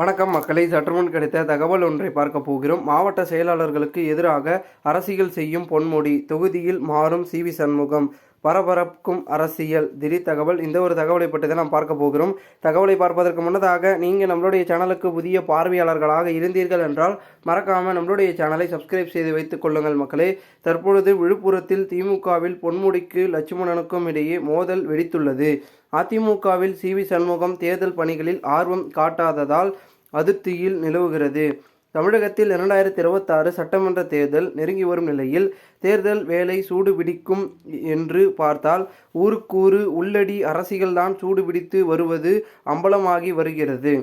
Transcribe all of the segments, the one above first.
வணக்கம் மக்களை சற்றுமுன் கிடைத்த தகவல் ஒன்றை பார்க்க போகிறோம். மாவட்ட செயலாளர்களுக்கு எதிராக அரசியல் செய்யும் பொன்முடி தொகுதியில் மாறும் சி. வி. சண்முகம். பரபரக்கும் அரசியல். திடீர் தகவல். இந்த ஒரு தகவலை பற்றி தான் நாம் பார்க்க போகிறோம். தகவலை பார்ப்பதற்கு முன்னதாக நீங்கள் நம்மளுடைய சேனலுக்கு புதிய பார்வையாளர்களாக இருந்தீர்கள் என்றால் மறக்காமல் நம்மளுடைய சேனலை சப்ஸ்கிரைப் செய்து வைத்துக் கொள்ளுங்கள் மக்களே. தற்பொழுது விழுப்புரத்தில் திமுகவில் பொன்முடிக்கு லட்சுமணனுக்கும் இடையே மோதல் வெடித்துள்ளது. அதிமுகவில் சி. வி. சண்முகம் தேர்தல் பணிகளில் ஆர்வம் காட்டாததால் அதிருப்தியில் நிலவுகிறது. தமிழகத்தில் இரண்டாயிரத்தி இருபத்தாறு சட்டமன்ற தேர்தல் நெருங்கி வரும் நிலையில் தேர்தல் வேலை சூடு பிடிக்கும் என்று பார்த்தால் ஊருக்கூறு உள்ளடி அரசியல்தான் சூடு பிடித்து வருவது அம்பலமாகி வருகிறது.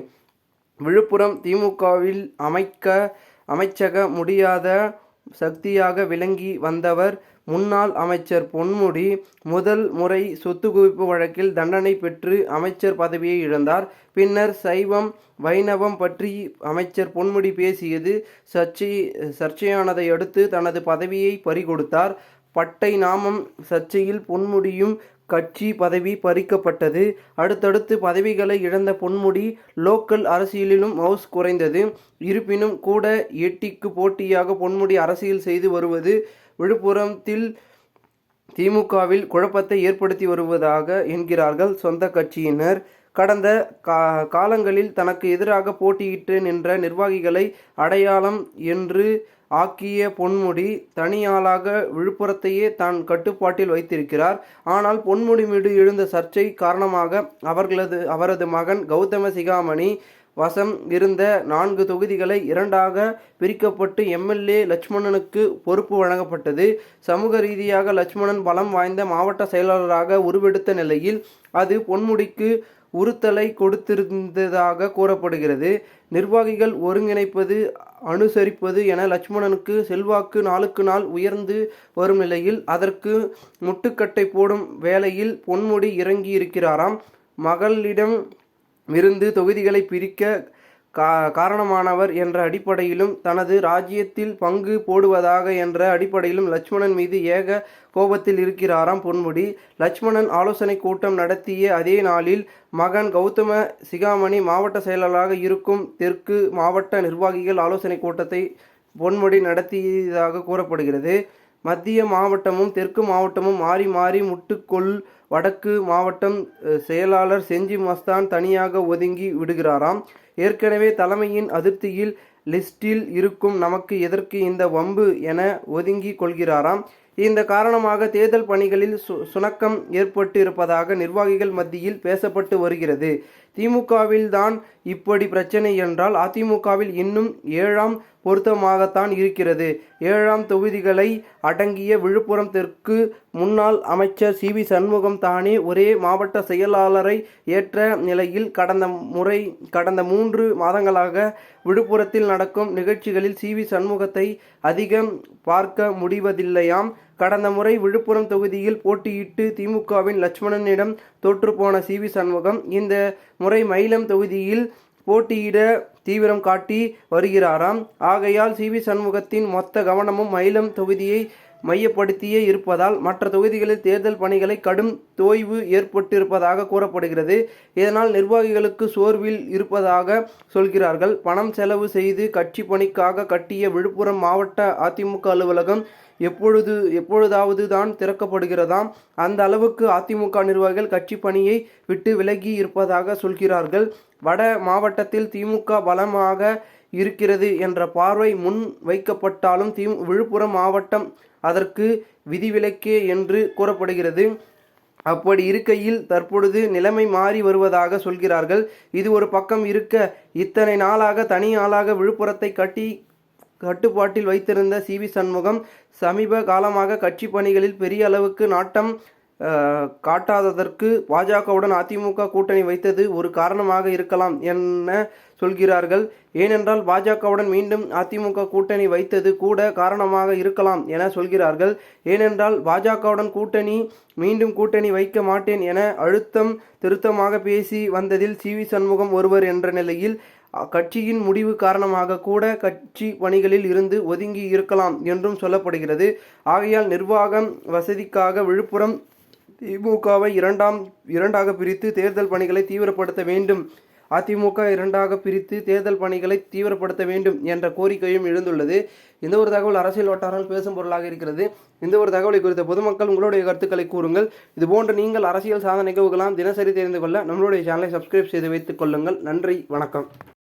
விழுப்புரம் திமுகவில் அமைக்க அமைச்சக முடியாத சக்தியாக விளங்கி வந்தவர் முன்னாள் அமைச்சர் பொன்முடி முதல் முறை சொத்து குவிப்பு வழக்கில் தண்டனை பெற்று அமைச்சர் பதவியை இழந்தார். பின்னர் சைவம் வைணவம் பற்றி அமைச்சர் பொன்முடி பேசியது சர்ச்சை சர்ச்சையானதை அடுத்து தனது பதவியை பறிகொடுத்தார். பட்டை நாமம் சர்ச்சையில் பொன்முடியும் கட்சி பதவி பறிக்கப்பட்டது. அடுத்தடுத்து பதவிகளை இழந்த பொன்முடி லோக்கல் அரசியலிலும் மவுஸ் குறைந்தது. இருப்பினும் கூட எட்டிக்கு போட்டியாக பொன்முடி அரசியல் செய்து வருவது விழுப்புரத்தில் திமுகவில் குழப்பத்தை ஏற்படுத்தி வருவதாக என்கிறார்கள் சொந்த கட்சியினர். கடந்த கா காலங்களில் தனக்கு எதிராக போட்டியிட்டு நின்ற நிர்வாகிகளை அடையாளம் என்று ஆக்கிய பொன்முடி தனியாளாக விழுப்புரத்தையே தான் கட்டுப்பாட்டில் வைத்திருக்கிறார். ஆனால் பொன்முடி மீது எழுந்த சர்ச்சை காரணமாக அவர்களது அவரது மகன் கௌதம சிகாமணி வசம் இருந்த நான்கு தொகுதிகளை இரண்டாக பிரிக்கப்பட்டு எம்எல்ஏ லட்சுமணனுக்கு பொறுப்பு வழங்கப்பட்டது. சமூக ரீதியாக லட்சுமணன் பலம் வாய்ந்த மாவட்ட செயலாளராக உருவெடுத்த நிலையில் அது பொன்முடிக்கு உறுத்தலை கொடுத்திருந்ததாக கூறப்படுகிறது. நிர்வாகிகள் ஒருங்கிணைப்பது அனுசரிப்பது என லட்சுமணனுக்கு செல்வாக்கு நாளுக்கு நாள் உயர்ந்து வரும் நிலையில் அதற்கு முட்டுக்கட்டை போடும் வேளையில் பொன்முடி இறங்கி இருக்கிறாராம் மகளிடம் இருந்து தொகுதிகளை பிரிக்க கா காரணமானவர் என்ற அடிப்படையிலும் தனது ராஜ்யத்தில் பங்கு போடுவதாக என்ற அடிப்படையிலும் லட்சுமணன் மீது ஏக கோபத்தில் இருக்கிறாராம் பொன்முடி. லட்சுமணன் ஆலோசனை கூட்டம் நடத்திய அதே நாளில் மகன் கௌதம சிகாமணி மாவட்ட செயலாளராக இருக்கும் தெற்கு மாவட்ட நிர்வாகிகள் ஆலோசனை கூட்டத்தை பொன்முடி நடத்தியதாக கூறப்படுகிறது. மத்திய மாவட்டமும் தெற்கு மாவட்டமும் மாறி மாறி முட்டுக்கொள் வடக்கு மாவட்டம் செயலாளர் செஞ்சி மஸ்தான் தனியாக ஒதுங்கி விடுகிறாராம். ஏற்கனவே தலைமையின் அதிருப்தியில் லிஸ்டில் இருக்கும் நமக்கு எதற்கு இந்த வம்பு என ஒதுங்கி கொள்கிறாராம். இந்த காரணமாக தேர்தல் பணிகளில் சு சுணக்கம் ஏற்பட்டு இருப்பதாக நிர்வாகிகள் மத்தியில் பேசப்பட்டு வருகிறது. திமுகவில் தான் இப்படி பிரச்சனை என்றால் அதிமுகவில் இன்னும் ஏழாம் பொருத்தமாகத்தான் இருக்கிறது. ஏழாம் தொகுதிகளை அடங்கிய விழுப்புரம் தெற்கு முன்னாள் அமைச்சர் சி. வி. சண்முகம் தானே ஒரே மாவட்ட செயலாளரை ஏற்ற நிலையில் கடந்த முறை கடந்த மூன்று மாதங்களாக விழுப்புரத்தில் நடக்கும் நிகழ்ச்சிகளில் சி. வி. சண்முகத்தை அதிகம் பார்க்க முடிவதில்லையாம். கடந்த முறை விழுப்புரம் தொகுதியில் போட்டியிட்டு திமுகவின் லட்சுமணனிடம் தோற்றுப்போன சி வி சண்முகம் இந்த முறை மயிலம் தொகுதியில் போட்டியிட தீவிரம் காட்டி வருகிறாராம். ஆகையால் சி வி சண்முகத்தின் மொத்த கவனமும் மயிலம் தொகுதியை மையப்படுத்தியே இருப்பதால் மற்ற தொகுதிகளில் தேர்தல் பணிகளை கடும் தோய்வு ஏற்பட்டிருப்பதாக கூறப்படுகிறது. இதனால் நிர்வாகிகளுக்கு சோர்வில் இருப்பதாக சொல்கிறார்கள். பணம் செலவு செய்து கட்சி பணிக்காக கட்டிய விழுப்புரம் மாவட்ட அதிமுக அலுவலகம் எப்பொழுது எப்பொழுதாவது தான் திறக்கப்படுகிறதாம். அந்த அளவுக்கு அதிமுக நிர்வாகிகள் கட்சி பணியை விட்டு விலகி இருப்பதாக சொல்கிறார்கள். வட மாவட்டத்தில் திமுக பலமாக இருக்கிறது என்ற பார்வை முன் வைக்கப்பட்டாலும் தி விழுப்புரம் மாவட்டம் அதற்கு விதிவிலக்கே என்று கூறப்படுகிறது. அப்படி இருக்கையில் தற்பொழுது நிலைமை மாறி வருவதாக சொல்கிறார்கள். இது ஒரு பக்கம் இருக்க இத்தனை நாளாக தனி ஆளாக விழுப்புரத்தை கட்டி கட்டுப்பாட்டில் வைத்திருந்த சி. வி. சண்முகம் சமீப காலமாக கட்சி பணிகளில் பெரிய அளவுக்கு நாட்டம் காட்டாததற்கு பாஜகவுடன் அதிமுக கூட்டணி வைத்தது ஒரு காரணமாக இருக்கலாம் என சொல்கிறார்கள். ஏனென்றால் பாஜகவுடன் மீண்டும் அதிமுக கூட்டணி வைத்தது கூட காரணமாக இருக்கலாம் என சொல்கிறார்கள். ஏனென்றால் பாஜகவுடன் கூட்டணி மீண்டும் கூட்டணி வைக்க மாட்டேன் என அழுத்தம் திருத்தமாக பேசி வந்ததில் சி வி சண்முகம் ஒருவர் என்ற நிலையில் கட்சியின் முடிவு காரணமாக கூட கட்சி பணிகளில் இருந்து ஒதுங்கி இருக்கலாம் என்றும் சொல்லப்படுகிறது. ஆகையால் நிர்வாகம் வசதிக்காக விழுப்புரம் திமுகவை இரண்டாம் இரண்டாக பிரித்து தேர்தல் பணிகளை தீவிரப்படுத்த வேண்டும். அதிமுக இரண்டாக பிரித்து தேர்தல் பணிகளை தீவிரப்படுத்த வேண்டும் என்ற கோரிக்கையும் எழுந்துள்ளது. இந்த ஒரு தகவல் அரசியல் வட்டாரங்கள் பேசும் பொருளாக இருக்கிறது. இந்த ஒரு தகவலை குறித்த பொதுமக்கள் உங்களுடைய கருத்துக்களை கூறுங்கள். இதுபோன்ற நீங்கள் அரசியல் சாதனை நிகழ்வுகளாம் தினசரி தெரிந்து கொள்ள நம்மளுடைய சேனலை சப்ஸ்கிரைப் செய்து வைத்துக் கொள்ளுங்கள். நன்றி வணக்கம்.